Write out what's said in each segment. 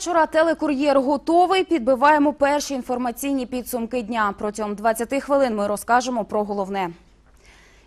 Вечора. Телекур'єр готовий. Підбиваємо перші інформаційні підсумки дня. Протягом 20 хвилин ми розкажемо про головне.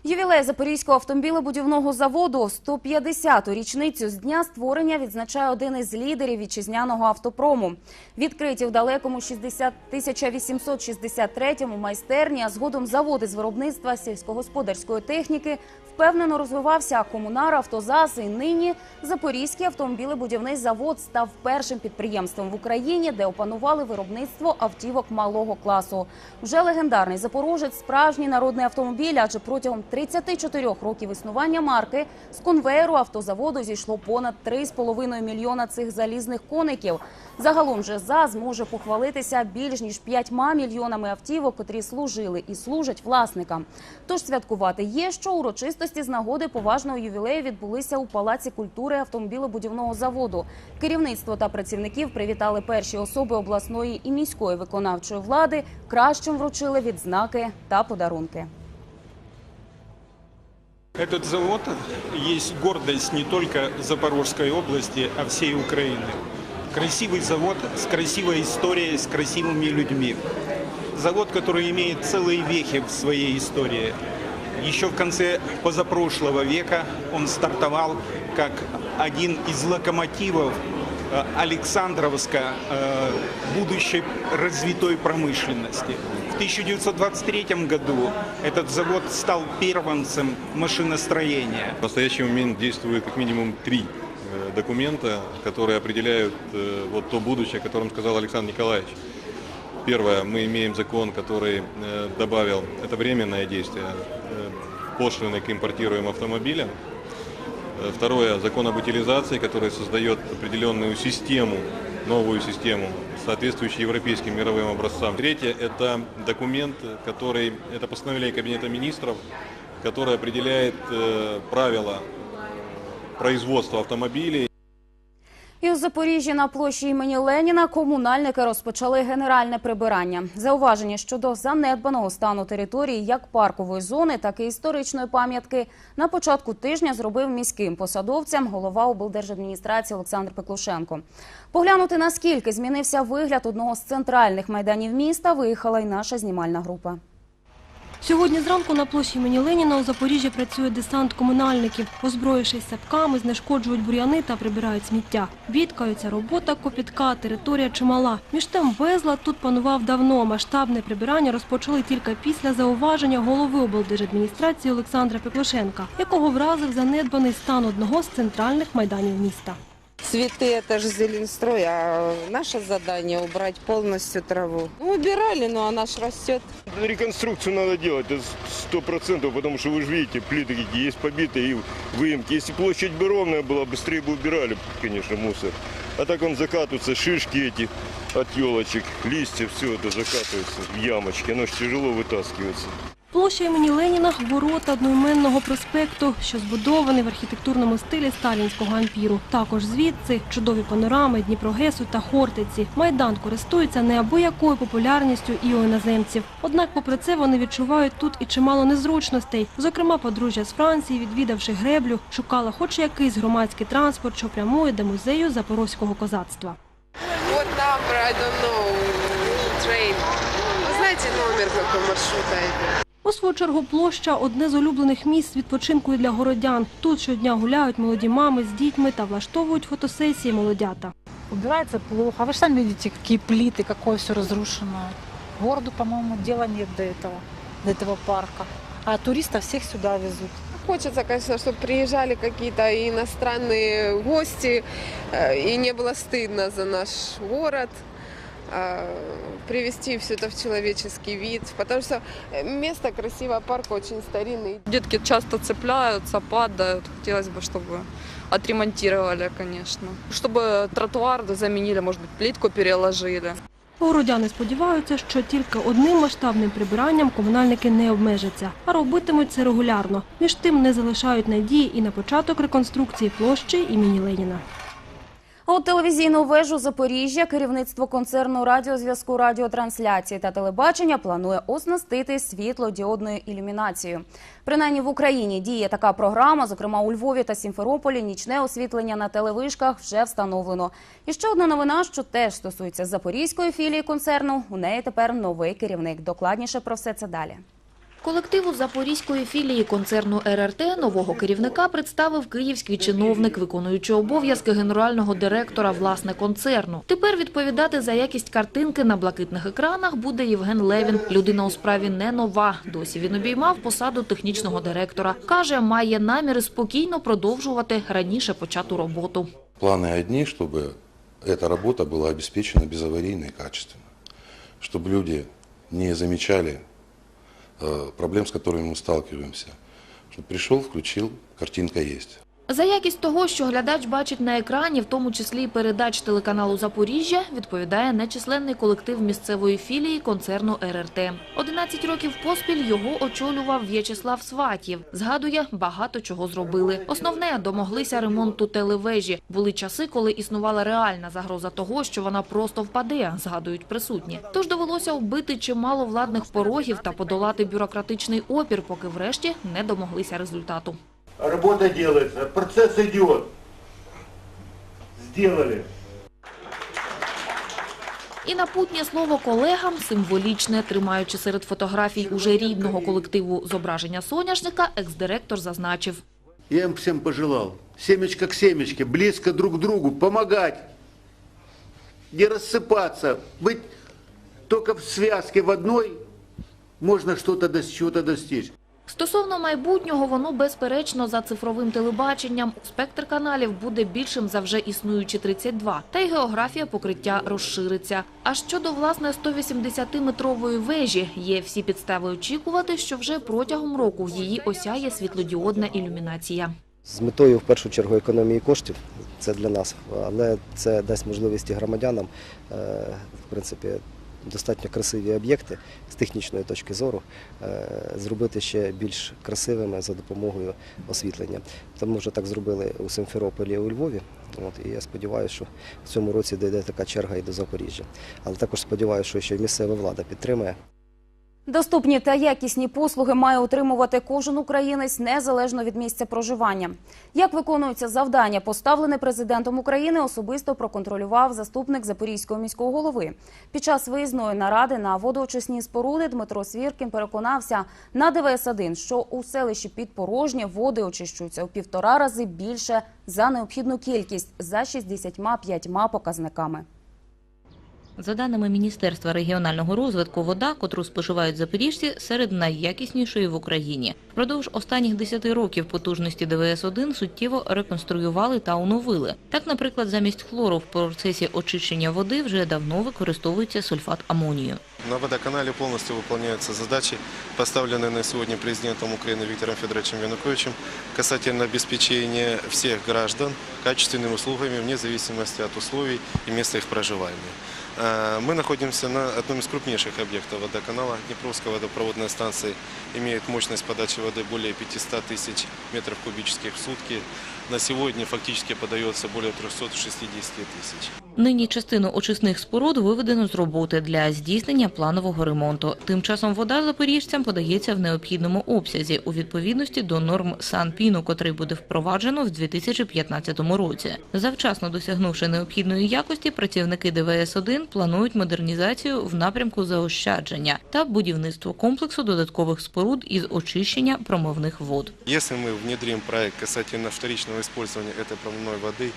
Ювілей Запорізького автомобілебудівного заводу 150-ту річницю з дня створення відзначає один із лідерів вітчизняного автопрому. Відкриті в далекому 60 1863-му майстерні, а згодом заводи з виробництва сільськогосподарської техніки впевнено розвивався комунар «Автозас» і нині Запорізький автомобілебудівний завод став першим підприємством в Україні, де опанували виробництво автівок малого класу. Вже легендарний Запорожець – справжній народний автомобіль, адже протягом 34 років існування марки з конвеєру автозаводу зійшло понад 3,5 мільйона цих залізних коників. Загалом же ЗАЗ може похвалитися більш ніж 5 мільйонами автівок, котрі служили і служать власникам. Тож святкувати є, що урочистості з нагоди поважного ювілею відбулися у Палаці культури автомобілебудівного заводу. Керівництво та працівників привітали перші особи обласної і міської виконавчої влади. Кращим вручили відзнаки та подарунки. Этот завод есть гордость не только Запорожской области, а всей Украины. Красивый завод с красивой историей, с красивыми людьми. Завод, который имеет целые вехи в своей истории. Еще в конце позапрошлого века он стартовал как один из локомотивов э, Александровска э, будущей развитой промышленности. В 1923 году этот завод стал первенцем машиностроения. В настоящий момент действует как минимум три э, документа, которые определяют э, вот то будущее, о котором сказал Александр Николаевич. Первое, мы имеем закон, который э, добавил, это временное действие, пошлины к импортируемым автомобилям. Второе, закон об утилизации, который создает определенную систему, новую систему, соответствующую европейским мировым образцам. Третье, это документ, который, это постановление Кабинета министров, которое определяет э, правила производства автомобилей. І у Запоріжжі на площі імені Леніна комунальники розпочали генеральне прибирання. Зауваження щодо занедбаного стану території як паркової зони, так і історичної пам'ятки на початку тижня зробив міським посадовцям голова облдержадміністрації Олександр Пеклушенко. Поглянути наскільки змінився вигляд одного з центральних майданів міста, виїхала й наша знімальна група. Сьогодні зранку на площі імені Леніна у Запоріжжі працює десант комунальників. Озброївшись сапками, знешкоджують бур'яни та прибирають сміття. Бідкаються, робота копітка, територія чимала. Між тим безлад тут панував давно. Масштабне прибирання розпочали тільки після зауваження голови облдержадміністрації Олександра Пеклошенка, якого вразив занедбаний стан одного з центральних майданів міста Цветы это же зеленстрой, а наше задание убрать полностью траву. Ну, убирали, но она ж растет. Реконструкцию надо делать, это сто процентов, потому что вы же видите, плиты какие есть побитые и выемки. Если площадь бы ровная была, быстрее бы убирали, конечно, мусор. А так он закатывается, шишки эти от елочек, листья, все это закатывается в ямочки, оно же тяжело вытаскивается. Площа імені Леніна – ворота одноіменного проспекту, що збудований в архітектурному стилі сталінського ампіру. Також звідси чудові панорами Дніпрогесу та Хортиці. Майдан користується неабиякою популярністю і у іноземців. Однак, попри це, вони відчувають тут і чимало незручностей. Зокрема, подружжя з Франції, відвідавши греблю, шукала хоч якийсь громадський транспорт, що прямує до музею запорозького козацтва. Вот там, I don't know, train. Знаете номер какой маршрута? У свою чергу площа – одне з улюблених місць відпочинку і для городян. Тут щодня гуляють молоді мами з дітьми та влаштовують фотосесії молодята. Убирается плохо. А вы же сами видите, какие плиты, какое все разрушено. Городу, по-моему, дела нет до этого, до этого парка. А туристов всех сюда везут. Хочется, конечно, чтобы приезжали какие-то иностранные гости, э, и не было стыдно за наш город, э, привести все это в человеческий вид, потому что э, место красивое, парк очень старинный. Детки часто цепляются, падают. Хотелось бы, чтобы отремонтировали, конечно. Чтобы тротуар заменили, может быть, плитку переложили. Городяни сподіваються, що тільки одним масштабним прибиранням комунальники не обмежаться, а робитимуть це регулярно. Між тим не залишають надії і на початок реконструкції площі імені Леніна. От телевізійну вежу Запоріжжя керівництво концерну радіозв'язку, радіотрансляції та телебачення планує оснастити світлодіодною ілюмінацією. Принаймні в Україні діє така програма. Зокрема, у Львові та Сімферополі нічне освітлення на телевишках вже встановлено. І ще одна новина, що теж стосується запорізької філії концерну. У неї тепер новий керівник. Докладніше про все це далі. Колективу Запорізької філії концерну РРТ нового керівника представив київський чиновник, виконуючий обов'язки генерального директора власне концерну. Тепер відповідати за якість картинки на блакитних екранах буде Євген Левін. Людина у справі не нова. Досі він обіймав посаду технічного директора. Каже, має наміри спокійно продовжувати раніше почату роботу. Планы одни, чтобы эта работа была обеспечена безаварийно и качественно. Чтобы люди не замечали э, проблем, с которыми мы сталкиваемся. Чтобы пришел, включил, картинка есть. За якість того, що глядач бачить на екрані, в тому числі передач телеканалу Запоріжжя, відповідає нечисленний колектив місцевої філії концерну РРТ. 11 років поспіль його очолював В'ячеслав Сватів. Згадує, багато чого зробили. Основне – домоглися ремонту телевежі. Були часи, коли існувала реальна загроза того, що вона просто впаде, згадують присутні. Тож довелося вбити чимало владних порогів та подолати бюрократичний опір, поки врешті не домоглися результату. Работа делается, процесс идет. Сделали. І напутнє слово колегам символічне, тримаючи серед фотографій уже рідного колективу зображення соняшника, екс-директор зазначив. Я им всем пожелал. Семечко к семечке, близко друг к другу, помогать. Не рассыпаться. Быть только в связке в одной можно что-то чего-то достичь. Стосовно майбутнього, воно безперечно за цифровим телебаченням. Спектр каналів буде більшим за вже існуючі 32, та й географія покриття розшириться. А щодо власне 180-метрової вежі, є всі підстави очікувати, що вже протягом року її осяє світлодіодна ілюмінація. з метою в першу чергу економії коштів. Це для нас, але це дасть можливість і громадянам, е, в принципі, достатньо красиві об'єкти з технічної точки зору е, зробити ще більш красивими за допомогою освітлення. Тому вже так зробили у Симферополі у Львові. От, і я сподіваюся, що в цьому році дійде така черга і до Запоріжжя. Але також сподіваюся, що ще місцева влада підтримає. Доступні та якісні послуги має отримувати кожен українець незалежно від місця проживання. Як виконується завдання, поставлене президентом України, особисто проконтролював заступник Запорізького міського голови. Під час виїзної наради на водоочисні споруди Дмитро Свіркін переконався на ДВС-1, що у селищі Підпорожнє води очищуються у півтора рази більше за необхідну кількість за 65 показниками. За даними Міністерства регіонального розвитку, вода, котру споживають запоріжці, серед найякіснішої в Україні. Впродовж останніх 10 років потужності ДВС-1 суттєво реконструювали та оновили. Так, наприклад, замість хлору в процесі очищення води вже давно використовується сульфат амонію. На водоканале полностью выполняются задачи, поставленные на сегодня президентом Украины Виктором Федоровичем Януковичем касательно обеспечения всех граждан качественными услугами вне зависимости от условий и места их проживания. Э, Мы находимся на одном из крупнейших объектов водоканала. Днепровская водопроводная станция имеет мощность подачи воды более 500 тысяч метров кубических в сутки. На сегодня фактически подается более 360 тысяч. Нині частину очисних споруд виведено з роботи для здійснення планового ремонту. Тим часом вода запоріжцям подається в необхідному обсязі у відповідності до норм Санпіну, котрий буде впроваджено в 2015 році. Завчасно досягнувши необхідної якості, працівники ДВС-1 планують модернізацію в напрямку заощадження та будівництво комплексу додаткових споруд із очищення промивних вод. Если мы внедрим проект касательно вторичного использования этой промывной воды,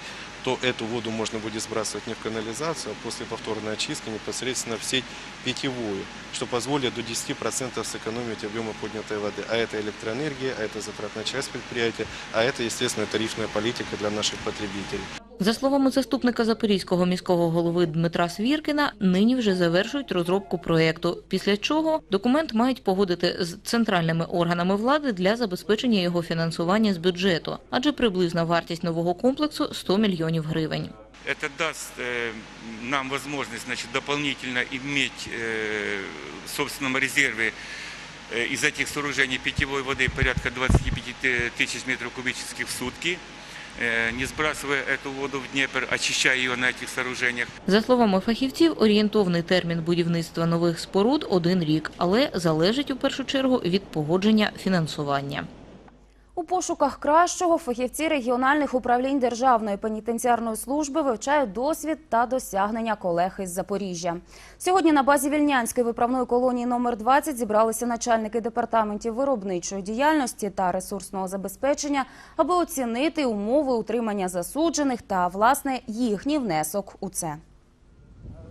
то эту воду можно будет сбрасывать не в канализацию, а после повторной очистки непосредственно в сеть питьевую, что позволит до 10% сэкономить объемы поднятой воды. А это электроэнергия, а это затратная часть предприятия, а это, естественно, тарифная политика для наших потребителей. За словами заступника Запорізького міського голови Дмитра Свіркіна, нині вже завершують розробку проєкту, після чого документ мають погодити з центральними органами влади для забезпечення його фінансування з бюджету, адже приблизна вартість нового комплексу 100 мільйонів гривень. Это даст э, нам возможность значит, дополнительно иметь э, в собственном резерве э, из этих сооружений питьевой воды порядка 25 ты- тысяч метров кубических в сутки. э, не сбрасывая эту воду в Днепр, очищая ее на этих сооружениях. За словами фахівців, орієнтовний термін будівництва нових споруд – один рік, але залежить у першу чергу від погодження фінансування. У пошуках кращого фахівці регіональних управлінь Державної пенітенціарної служби вивчають досвід та досягнення колег із Запоріжжя. Сьогодні на базі Вільнянської виправної колонії номер 20 зібралися начальники департаментів виробничої діяльності та ресурсного забезпечення, аби оцінити умови утримання засуджених та власне їхній внесок у це.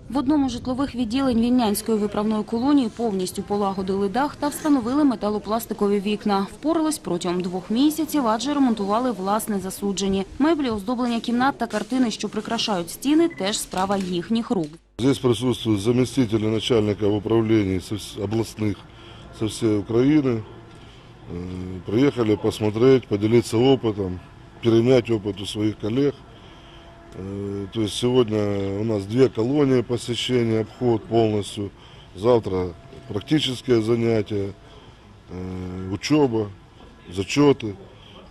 В одному з житлових відділень Вільнянської виправної колонії повністю полагодили дах та встановили металопластикові вікна. Впорались протягом двох місяців, адже ремонтували власне засуджені. Меблі, оздоблення кімнат та картини, що прикрашають стіни, теж справа їхніх рук. Здесь присутствуют заместители начальника управлений со вс- областных со всей Украины. Э, Приехали посмотреть, поделиться опытом, перенять опыт у своих коллег. Э, То есть сегодня у нас две колонии посещения, обход полностью. Завтра практические занятия, э, учеба, зачеты.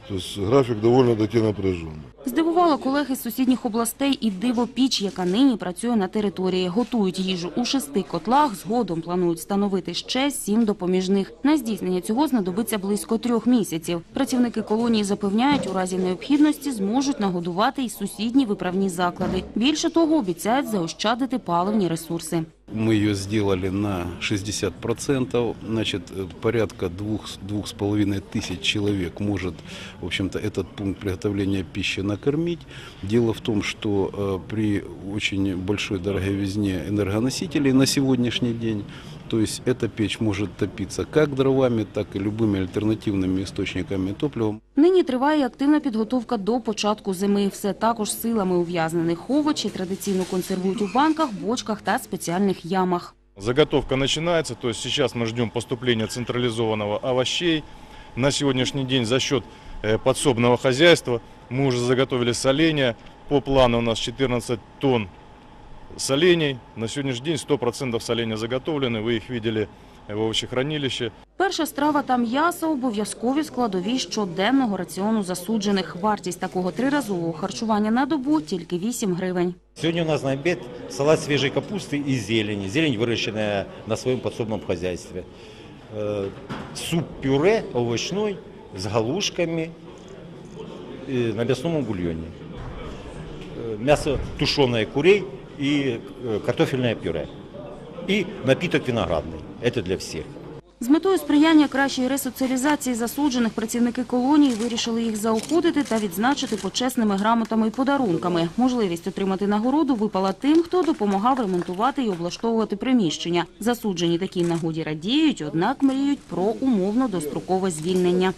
То есть график довольно-таки напряженный. Здивувало колег із сусідніх областей і диво-піч, яка нині працює на території. Готують їжу у шести котлах, згодом планують встановити ще сім допоміжних. На здійснення цього знадобиться близько трьох місяців. Працівники колонії запевняють, у разі необхідності зможуть нагодувати й сусідні виправні заклади. Більше того, обіцяють заощадити паливні ресурси Мы ее сделали на 60%, значит, э, порядка двух, с- двух с половиной тысяч человек может, в общем-то, этот пункт приготовления пищи накормить. Дело в том, что э, при очень большой дороговизне энергоносителей на сегодняшний день, то есть эта печь может топиться как дровами, так и любыми альтернативными источниками топлива. Нині триває активна підготовка до початку зими. Все також силами ув'язнених овочі традиційно консервують у банках, бочках та спеціальних ямах. Заготовка начинается, то есть сейчас мы ждем поступления централизованного овощей. На сегодняшний день за счет э, подсобного хозяйства мы уже заготовили соленья. По плану у нас 14 тонн солений. На сегодняшний день 100% соленья заготовлены. Вы их видели в овощехранилище. Перша страва та м'ясо – обов'язкові складові щоденного раціону засуджених. Вартість такого триразового харчування на добу – тільки 8 гривень. Сегодня у нас на обед салат свежей капусты и зелени. Зелень, выращенная на своем подсобном хозяйстве. Э, Суп-пюре овощной с галушками э, на мясном бульоне. Э, Мясо тушеное курей и э, картофельное пюре. И напиток виноградный. Это для всех. З метою сприяння кращої ресоціалізації засуджених працівники колонії вирішили їх заохотити та відзначити почесними грамотами і подарунками. Можливість отримати нагороду випала тим, хто допомагав ремонтувати і облаштовувати приміщення. Засуджені такій нагоді радіють, однак мріють про умовно дострокове звільнення.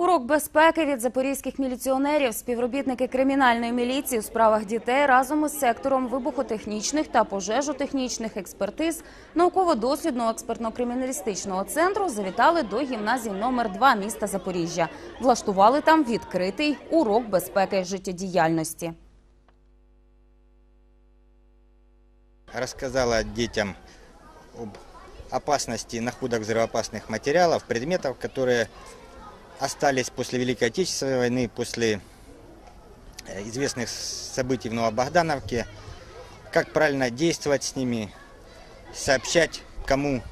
Урок безпеки від запорізьких міліціонерів співробітники кримінальної міліції у справах дітей разом із сектором вибухотехнічних та пожежотехнічних експертиз науково-дослідного експертно-криміналістичного центру завітали до гімназії номер 2 міста Запоріжжя. Влаштували там відкритий урок безпеки життєдіяльності. рассказала детям об опасности находок взрывоопасных материалов, предметов, которые остались после Великой Отечественной войны, после э, известных событий в Новобогдановке, как правильно действовать с ними, сообщать кому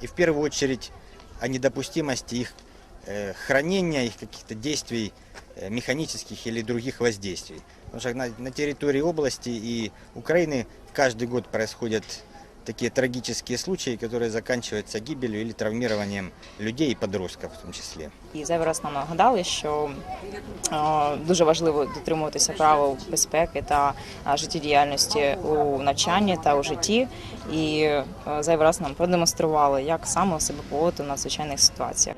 и в первую очередь о недопустимости их э, хранения, их каких-то действий э, механических или других воздействий. Потому что на, на территории области и Украины каждый год происходят такие трагические случаи, которые заканчиваются гибелью или травмированием людей и подростков в тому числі. І зараз раз нам нагадали, що дуже важливо дотримуватися правил безпеки та життєдіяльності у навчанні та у житті. І зайвий раз нам продемонстрували, як саме себе поводити в надзвичайних ситуаціях.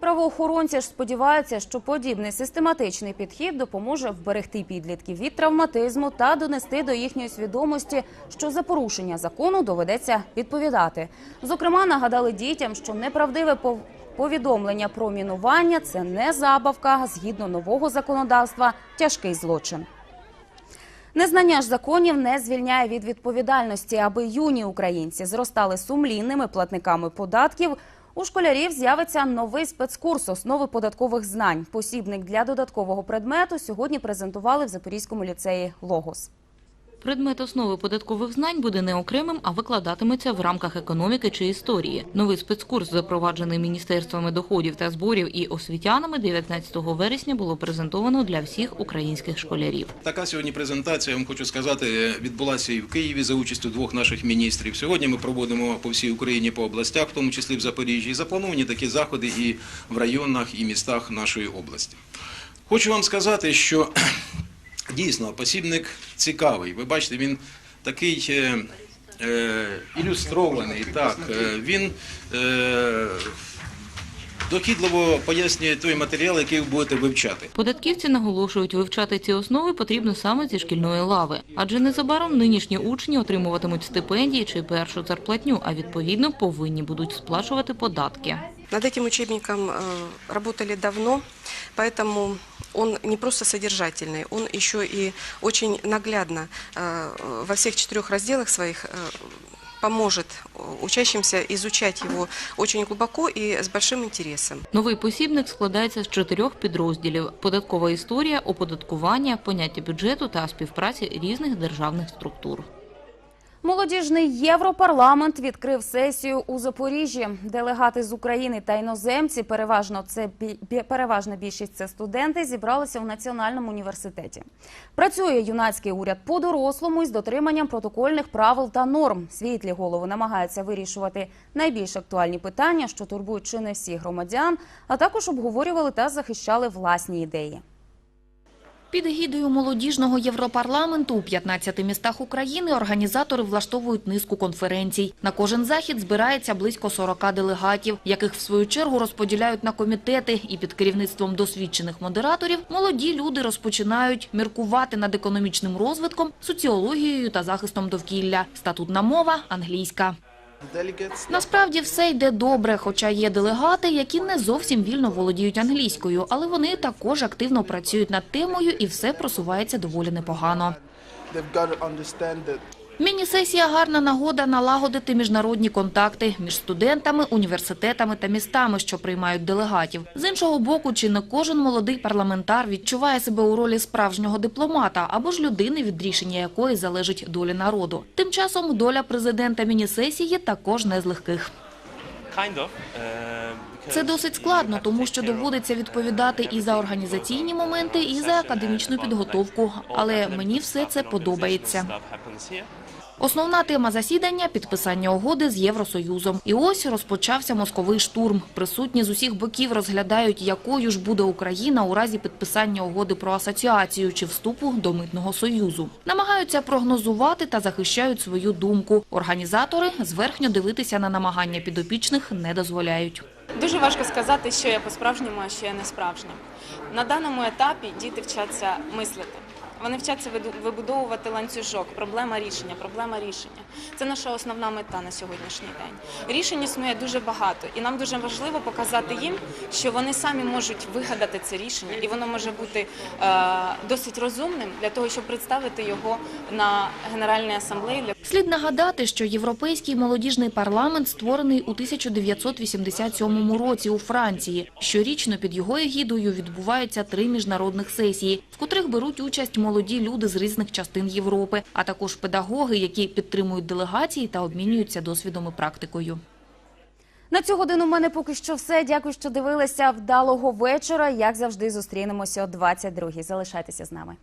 Правоохоронці ж сподіваються, що подібний систематичний підхід допоможе вберегти підлітків від травматизму та донести до їхньої свідомості, що за порушення закону доведеться відповідати. Зокрема, нагадали дітям, що неправдиве пов- повідомлення про мінування це не забавка, згідно нового законодавства тяжкий злочин. Незнання ж законів не звільняє від відповідальності, аби юні українці зростали сумлінними платниками податків. У школярів з'явиться новий спецкурс основи податкових знань. Посібник для додаткового предмету сьогодні презентували в Запорізькому ліцеї Логос. Предмет основи податкових знань буде не окремим, а викладатиметься в рамках економіки чи історії. Новий спецкурс, запроваджений Міністерствами доходів та зборів і освітянами, 19 вересня було презентовано для всіх українських школярів. Така сьогодні презентація, я вам хочу сказати, відбулася і в Києві за участю двох наших міністрів. Сьогодні ми проводимо по всій Україні, по областях, в тому числі в Запоріжжі. Заплановані такі заходи і в районах, і містах нашої області. Хочу вам сказати, що дійсно посібник цікавий. Ви бачите, він такий е, е, ілюстрований. Так, е, він е, дохідливо пояснює той матеріал, який ви будете вивчати. Податківці наголошують, вивчати ці основи потрібно саме зі шкільної лави, адже незабаром нинішні учні отримуватимуть стипендії чи першу зарплатню, а відповідно повинні будуть сплачувати податки. Над этим учебником э, работали давно, поэтому он не просто содержательный, он еще и очень наглядно э, во всех четырех разделах своих э, поможет учащимся изучать его очень глубоко и с большим интересом. Новий посібник складається з чотирьох підрозділів: податкова історія, оподаткування, поняття бюджету та співпраці різних державних структур. Молодіжний Європарламент відкрив сесію у Запоріжжі. Делегати з України та іноземці, переважно це переважна більшість це студенти, зібралися в національному університеті. Працює юнацький уряд по-дорослому із дотриманням протокольних правил та норм. Світлі голови намагаються вирішувати найбільш актуальні питання, що турбують чи не всіх громадян, а також обговорювали та захищали власні ідеї. Під егідою молодіжного Європарламенту у 15 містах України організатори влаштовують низку конференцій. На кожен захід збирається близько 40 делегатів, яких в свою чергу розподіляють на комітети. І під керівництвом досвідчених модераторів молоді люди розпочинають міркувати над економічним розвитком, соціологією та захистом довкілля. Статутна мова – англійська. Насправді все йде добре, хоча є делегати, які не зовсім вільно володіють англійською, але вони також активно працюють над темою і все просувається доволі непогано. Міні-сесія – гарна нагода налагодити міжнародні контакти між студентами, університетами та містами, що приймають делегатів. З іншого боку, чи не кожен молодий парламентар відчуває себе у ролі справжнього дипломата або ж людини, від рішення якої залежить доля народу. Тим часом доля президента міні-сесії також не з легких. Це досить складно, тому що доводиться відповідати і за організаційні моменти, і за академічну підготовку. Але мені все це подобається. Основна тема засідання – підписання угоди з Євросоюзом. І ось розпочався мозковий штурм. Присутні з усіх боків розглядають, якою ж буде Україна у разі підписання угоди про асоціацію чи вступу до Митного союзу. Намагаються прогнозувати та захищають свою думку. Організатори зверхньо дивитися на намагання підопічних не дозволяють. Дуже важко сказати, що я по-справжньому, а що я не справжня. На даному етапі діти вчаться мислити. Вони вчаться вибудовувати ланцюжок, проблема рішення, проблема рішення. Це наша основна мета на сьогоднішній день. Рішень існує дуже багато, і нам дуже важливо показати їм, що вони самі можуть вигадати це рішення, і воно може бути е, досить розумним для того, щоб представити його на Генеральній асамблеї. Слід нагадати, що Європейський молодіжний парламент створений у 1987 році у Франції. Щорічно під його егідою відбуваються три міжнародних сесії, в котрих беруть участь молоді люди з різних частин Європи, а також педагоги, які підтримують делегації та обмінюються досвідом і практикою. На цю годину в мене поки що все. Дякую, що дивилися. Вдалого вечора. Як завжди, зустрінемося о 22-й. Залишайтеся з нами.